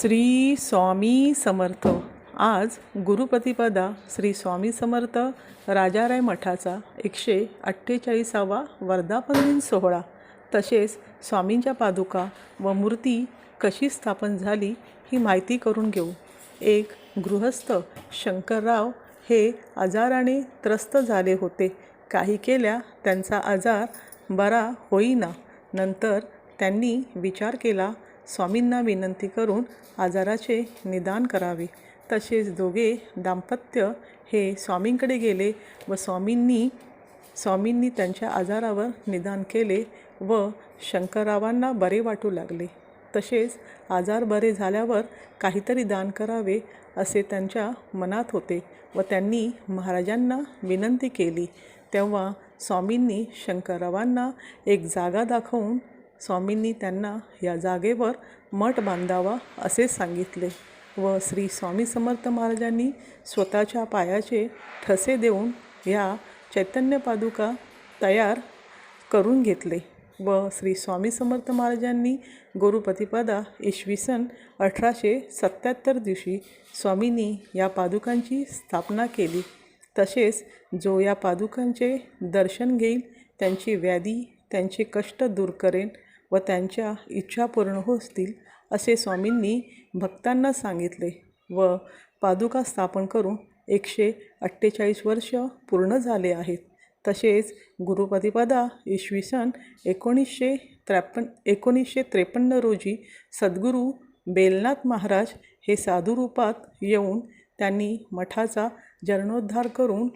श्री स्वामी समर्थ. आज गुरुप्रतिपदा श्री स्वामी समर्थ राजाराय मठाचा एकशे अठ्ठेचाळीसावा वर्धापन दिन सोहळा. तसेच स्वामींच्या पादुका व मूर्ती कशी स्थापन झाली ही माहिती करून घेऊ. एक गृहस्थ शंकरराव हे आजाराने त्रस्त झाले होते. काही केल्या त्यांचा आजार बरा होईना. नंतर त्यांनी विचार केला स्वामींना विनंती करून आजाराचे निदान करावे. तसेच दोघे दाम्पत्य हे स्वामींकडे गेले व स्वामींनी स्वामींनी त्यांच्या आजारावर निदान केले व शंकररावांना बरे वाटू लागले. तसेच आजार बरे झाल्यावर काहीतरी दान करावे असे त्यांच्या मनात होते व त्यांनी महाराजांना विनंती केली. तेव्हा स्वामींनी शंकररावांना एक जागा दाखवून स्वामींनी त्यांना या जागेवर मठ बांधावा असे सांगितले व श्री स्वामी समर्थ महाराजांनी स्वतःच्या पायाचे ठसे देऊन ह्या चैतन्य पादुका तयार करून घेतले व श्री स्वामी समर्थ महाराजांनी गुरुपतिपदा इसवी सन अठराशे सत्याहत्तर दिवशी स्वामींनी या पादुकांची स्थापना केली. तसेच जो या पादुकांचे दर्शन घेईल त्यांची व्याधी त्यांचे कष्ट दूर करेन व त्यांच्या इच्छा पूर्ण होतील असे स्वामींनी भक्तांना सांगितले व पादुका स्थापन करून एकशे अठ्ठेचाळीस वर्ष पूर्ण झाले आहेत. तसेच गुरुपतिपदा इसवी सन एकोणीसशे त्रेपन्न एकोणीसशे त्रेपन्न रोजी सद्गुरू बेलनाथ महाराज हे साधुरूपात येऊन त्यांनी मठाचा जीर्णोद्धार करून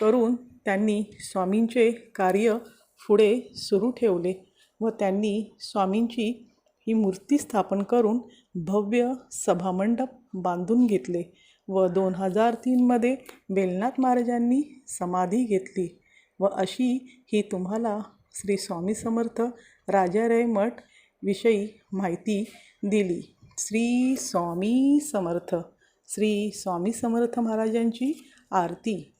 करून त्यांनी स्वामींचे कार्य पुढे सुरू ठेवले. व त्यांनी स्वामींची ही मूर्ती स्थापन करून भव्य सभामंडप बांधून घेतले व दोन हजार तीनमध्ये बेलनाथ महाराजांनी समाधी घेतली व अशी ही तुम्हाला श्री स्वामी समर्थ राजाराय मठ विषयी माहिती दिली. श्री स्वामी समर्थ श्री स्वामी समर्थ महाराजांची आरती.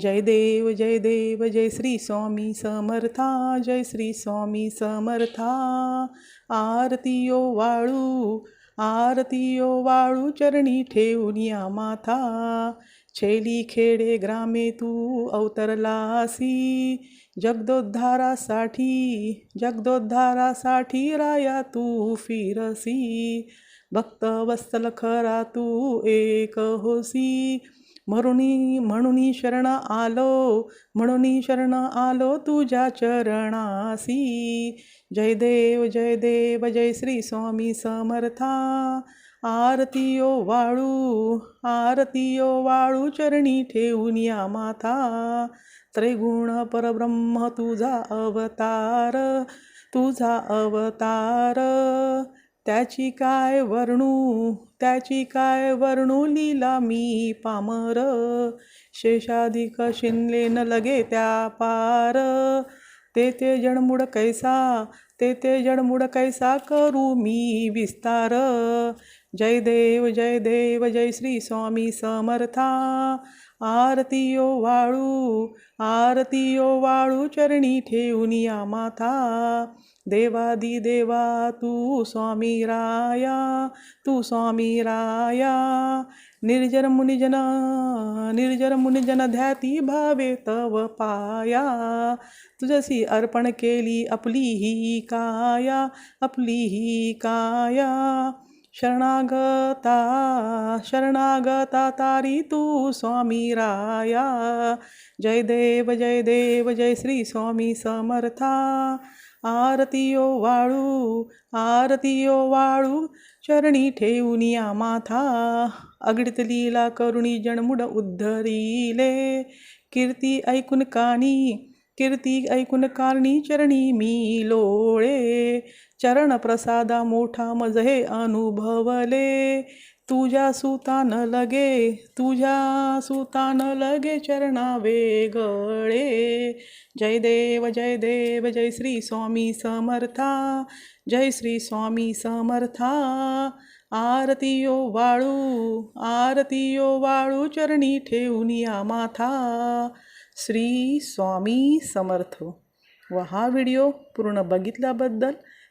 जय देव जय देव जय श्री स्वामी समर्था जय श्री स्वामी समर्था. आरतीयो वाळू आरतीयो वाळू चरणी ठेवून या माथा. छेली खेडे ग्रामे तू अवतरलासी. जगदोद्धारासाठी जगदोद्धारासाठी राया तू फिरसी. भक्त वत्सल खरा तू एक होसी. म्हणून म्हणून शरण आलो म्हणून शरण आलो तुझ्या चरणासी. जय देव जय देव जय श्री स्वामी समर्था. आरतीयो वाळू आरतीयो वाळू चरणी ठेवून या माथा. त्रिगुण परब्रह्म तुझा अवतार तुझा अवतार. त्याची काय वर्णू त्याची काय वर्णू लीला मी पामर. शेषाधिक शिनले न लगे त्या पार. ते ते जडमुड कैसा ते ते जडमुड कैसा करू मी विस्तार. जय देव जय देव जय श्री स्वामी समर्था. आरतीयो वाळू आरतीयो वाळू चरणी ठेवून या माथा. देवादी देवा तू स्वामी राया तू स्वामी राया. निर्जर मुनिजन निर्जर मुनिजन ध्याती भावे तव पाया. तुझसी अर्पण केली आपली ही काया आपली ही काया. शरणागता शरणागता तारी तू स्वामी राया। जय देव जय देव जय श्री स्वामी समर्था। आरतीयो वाळू आरतीयो वाळू चरणी ठेवून माथा। अगडित लीला करुणी जणमुड उद्धरिले। कीर्ती ऐकून कानी कीर्ती ऐकून कारणी चरणी मी लोळे। चरण प्रसादा मोठा मज हे अनुभवले. तुझ्या सुतान लगे तुझ्या सुतान लगे चरणा वेगळे जय देव जय देव जय श्री स्वामी समर्था जय श्री स्वामी समर्था. आरतीयो वाळू आरतीयो वाळू चरणी ठेवून या माथा. श्री स्वामी समर्थ. व हा व्हिडिओ पूर्ण बघितल्याबद्दल